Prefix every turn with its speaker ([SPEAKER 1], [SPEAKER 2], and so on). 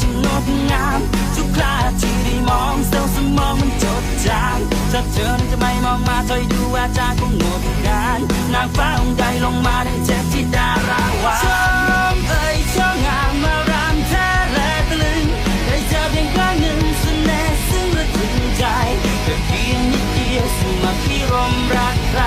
[SPEAKER 1] จะงดงาม ทุกคราที่ได้มองเซลล์สมองมันจดจำถ้าเธอนั้นจะไม่มองมาเธยดูว่าจางคงงดงามนางฟ้าองค์ใดลงมาได้เจ็บที่ดาราวาชมเอ่ยชมงามมารำแท้และลึงได้เจอเพียงครั้งหนึ่งสน่ห์ซึ่งระทึกใจแต่เพียงนิดเดียวสมัครที่รมรักใคร